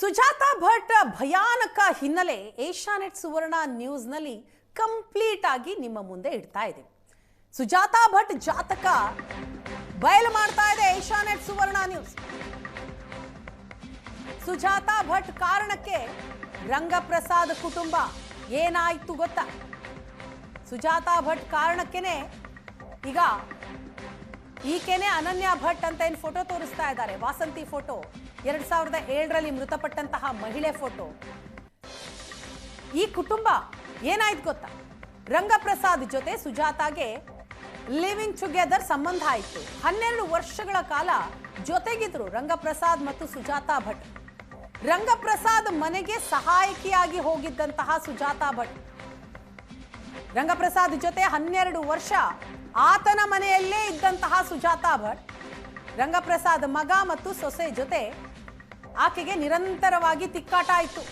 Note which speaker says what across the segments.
Speaker 1: ಸುಜಾತಾ ಭಟ್ ಭಯಾನಕ ಹಿನ್ನೆಲೆ ಏಷ್ಯಾನೆಟ್ ಸುವರ್ಣ ನ್ಯೂಸ್ನಲ್ಲಿ ಕಂಪ್ಲೀಟ್ ಆಗಿ ನಿಮ್ಮ ಮುಂದೆ ಇಡ್ತಾ ಇದೆ. ಸುಜಾತಾ ಭಟ್ ಜಾತಕ ಬಯಲು ಮಾಡ್ತಾ ಇದೆ ಏಷ್ಯಾನೆಟ್ ಸುವರ್ಣ ನ್ಯೂಸ್. ಸುಜಾತಾ ಭಟ್ ಕಾರಣಕ್ಕೆ ರಂಗಪ್ರಸಾದ್ ಕುಟುಂಬ ಏನಾಯ್ತು ಗೊತ್ತಾ? ಸುಜಾತಾ ಭಟ್ ಕಾರಣಕ್ಕೇನೆ ಈಗ ಈಕೆನೆ ಅನನ್ಯ ಭಟ್ ಅಂತ ಏನು ಫೋಟೋ ತೋರಿಸ್ತಾ ಇದ್ದಾರೆ? ವಾಸಂತಿ ಫೋಟೋ ಎರಡ್ ಸಾವಿರದ ಏಳರಲ್ಲಿ ಮೃತಪಟ್ಟಂತಹ ಮಹಿಳೆ ಫೋಟೋ ಈ ಕುಟುಂಬ ಏನಾಯ್ತು ಗೊತ್ತಾ? ರಂಗಪ್ರಸಾದ್ ಜೊತೆ ಸುಜಾತಾಗೆ ಲಿವಿಂಗ್ ಟುಗೆದರ್ ಸಂಬಂಧ ಆಯಿತು. ಹನ್ನೆರಡು ವರ್ಷಗಳ ಕಾಲ ಜೊತೆಗಿದ್ರು ರಂಗಪ್ರಸಾದ್ ಮತ್ತು ಸುಜಾತಾ ಭಟ್. ರಂಗಪ್ರಸಾದ್ ಮನೆಗೆ ಸಹಾಯಕಿಯಾಗಿ ಹೋಗಿದ್ದಂತಹ ಸುಜಾತಾ ಭಟ್. ರಂಗಪ್ರಸಾದ್ ಜೊತೆ ಹನ್ನೆರಡು ವರ್ಷ ಆತನ ಮನೆಯಲ್ಲೇ ಇದ್ದಂತಹ ಸುಜಾತಾ ಭಟ್, ರಂಗಪ್ರಸಾದ್ ಮಗ ಮತ್ತು ಸೊಸೆ ಜೊತೆ ಆಕೆಗೆ ನಿರಂತರವಾಗಿ ತಿಕ್ಕಾಟ ಆಯಿತು.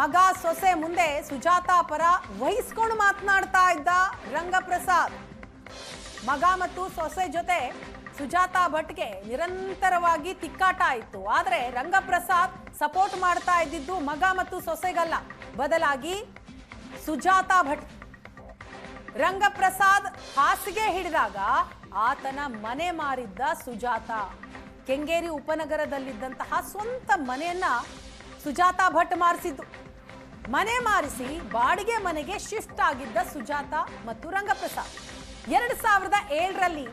Speaker 1: ಮಗ, ಸೊಸೆ ಮುಂದೆ ಸುಜಾತಾ ಪರ ವಹಿಸ್ಕೊಂಡು ಮಾತನಾಡ್ತಾ ಇದ್ದ ರಂಗಪ್ರಸಾದ್. ಮಗ ಮತ್ತು ಸೊಸೆ ಜೊತೆ ಸುಜಾತಾ ಭಟ್ಗೆ ನಿರಂತರವಾಗಿ ತಿಕ್ಕಾಟ ಆಯಿತು. ಆದರೆ ರಂಗಪ್ರಸಾದ್ ಸಪೋರ್ಟ್ ಮಾಡ್ತಾ ಇದ್ದಿದ್ದು ಮಗ ಮತ್ತು ಸೊಸೆಗಲ್ಲ. ಬದಲಾಗಿ ಸುಜಾತಾ ಭಟ್ ರಂಗಪ್ರಸಾದ್ ಹಾಸಿಗೆ ಹಿಡಿದಾಗ ಆತನ ಮನೆ ಮಾರಿದ್ದ ಸುಜಾತ. ಕೆಂಗೇರಿ ಉಪನಗರದಲ್ಲಿದ್ದಂತಹ ಸ್ವಂತ ಮನೆಯನ್ನ ಸುಜಾತ ಭಟ್ ಮಾರಿಸಿದ್ದು. ಮನೆ ಮಾರಿಸಿ ಬಾಡಿಗೆ ಮನೆಗೆ ಶಿಫ್ಟ್ ಆಗಿದ್ದ ಸುಜಾತ ಮತ್ತು ರಂಗಪ್ರಸಾದ್. ಎರಡು ಸಾವಿರದ ಏಳರಲ್ಲಿ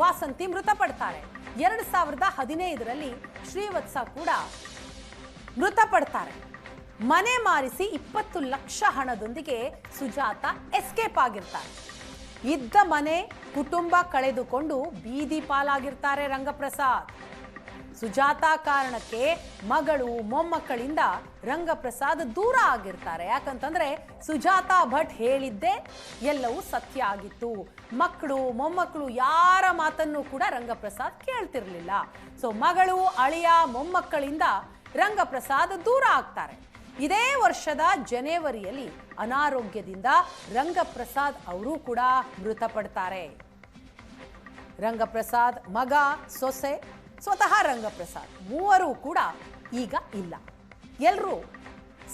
Speaker 1: ವಾಸಂತಿ ಮೃತಪಡ್ತಾರೆ. ಎರಡು ಸಾವಿರದ ಹದಿನೈದರಲ್ಲಿ ಶ್ರೀವತ್ಸ ಕೂಡ ಮೃತಪಡ್ತಾರೆ. ಮನೆ ಮಾರಿಸಿ ಇಪ್ಪತ್ತು ಲಕ್ಷ ಹಣದೊಂದಿಗೆ ಸುಜಾತ ಎಸ್ಕೇಪ್ ಆಗಿರ್ತಾರೆ ಇದ್ದ ಮನೆ ಕುಟುಂಬ ಕಳೆದುಕೊಂಡು ಬೀದಿ ಪಾಲಾಗಿರ್ತಾರೆ ರಂಗಪ್ರಸಾದ್. ಸುಜಾತ ಕಾರಣಕ್ಕೆ ಮಗಳು, ಮೊಮ್ಮಕ್ಕಳಿಂದ ರಂಗಪ್ರಸಾದ್ ದೂರ ಆಗಿರ್ತಾರೆ. ಯಾಕಂತಂದ್ರೆ ಸುಜಾತ ಭಟ್ ಹೇಳಿದ್ದೇ ಎಲ್ಲವೂ ಸತ್ಯ ಆಗಿತ್ತು. ಮಕ್ಕಳು, ಮೊಮ್ಮಕ್ಕಳು ಯಾರ ಮಾತನ್ನು ಕೂಡ ರಂಗಪ್ರಸಾದ್ ಕೇಳ್ತಿರ್ಲಿಲ್ಲ. ಸೊ ಮಗಳು ಅಳಿಯ ಮೊಮ್ಮಕ್ಕಳಿಂದ ರಂಗಪ್ರಸಾದ್ ದೂರ ಆಗ್ತಾರೆ. ಇದೇ ವರ್ಷದ ಜನವರಿಯಲ್ಲಿ ಅನಾರೋಗ್ಯದಿಂದ ರಂಗಪ್ರಸಾದ್ ಅವರು ಕೂಡ ಮೃತಪಡ್ತಾರೆ. ರಂಗಪ್ರಸಾದ್ ಮಗ, ಸೊಸೆ, ಸ್ವತಃ ರಂಗಪ್ರಸಾದ್ ಮೂವರು ಕೂಡ ಈಗ ಇಲ್ಲ. ಎಲ್ಲರೂ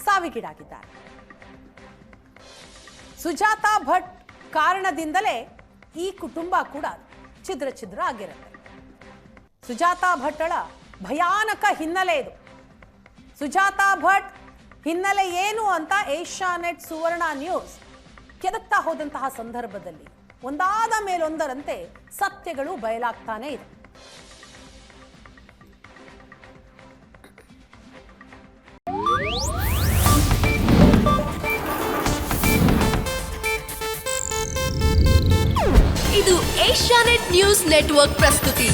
Speaker 1: ಸಾವಿಗೀಡಾಗಿದ್ದಾರೆ. ಸುಜಾತಾ ಭಟ್ ಕಾರಣದಿಂದಲೇ ಈ ಕುಟುಂಬ ಕೂಡ ಛಿದ್ರ ಛಿದ್ರ ಆಗಿರುತ್ತೆ. ಸುಜಾತಾ ಭಟ್ಟಳ ಭಯಾನಕ ಹಿನ್ನೆಲೆ ಇದು. ಸುಜಾತಾ ಭಟ್ ಹಿನ್ನೆಲೆ ಏನು ಅಂತ ಏಷ್ಯಾನೆಟ್ ಸುವರ್ಣ ನ್ಯೂಸ್ ಕೆದಕ್ತಾ ಹೋದಂತಹ ಸಂದರ್ಭದಲ್ಲಿ ಒಂದಾದ ಮೇಲೊಂದರಂತೆ ಸತ್ಯಗಳು ಬಯಲಾಗ್ತಾನೆ ಇದೆ.
Speaker 2: ಇದು ಏಷ್ಯಾನೆಟ್ ನ್ಯೂಸ್ ನೆಟ್ವರ್ಕ್ ಪ್ರಸ್ತುತಿ.